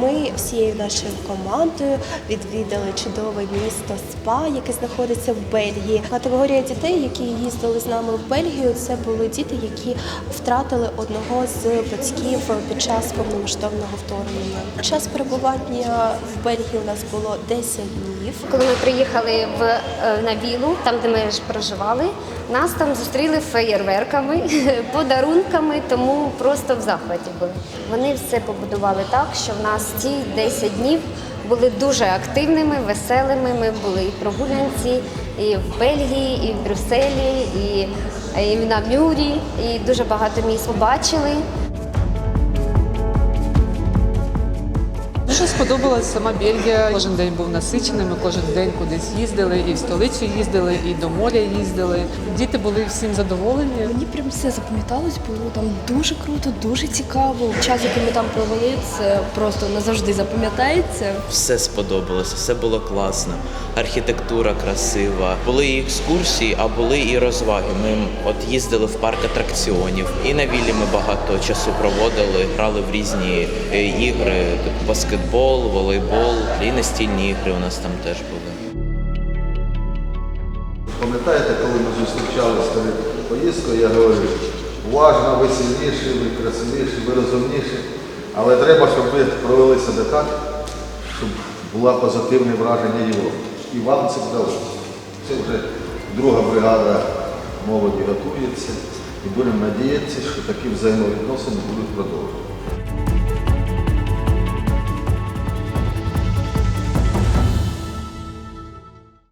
Ми всією нашою командою відвідали чудове місто СПА, яке знаходиться в Бельгії. Категорія дітей, які їздили з нами в Бельгію, це були діти, які втратили одного з батьків під час повномасштабного вторгнення. Час перебування в Бельгії у нас було 10 днів. Коли ми приїхали в, е, на вілу, там де ми ж проживали, нас там зустріли феєрверками, подарунками, тому просто в захваті були. Вони все побудували так, що в нас ці 10 днів були дуже активними, веселими. Ми були і прогулянці, і в Бельгії, і в Брюсселі, і, і на Мюрі, і дуже багато місць побачили. Дуже сподобалась сама Бельгія. Кожен день був насичений. Ми кожен день кудись їздили, і в столицю їздили, і до моря їздили. Діти були всім задоволені. Мені прям все запам'яталось, було там дуже круто, дуже цікаво. Час, який ми там провели, це просто назавжди запам'ятається. Все сподобалося, все було класно. Архітектура красива. Були і екскурсії, а були і розваги. Ми от їздили в парк атракціонів. І на віллі ми багато часу проводили, грали в різні е, ігри, баскетбол, волейбол, і настільні ігри у нас там теж були. Пам'ятаєте, коли ми зустрічалися перед поїздкою, я говорю, уважно, ви сильніші, ви красивіші, ви розумніші, але треба, щоб ви провели себе так, щоб було позитивне враження Європи. І вам це вдалося. Це вже друга бригада молоді готується і будемо надіятися, що такі взаємовідносини будуть продовжувати.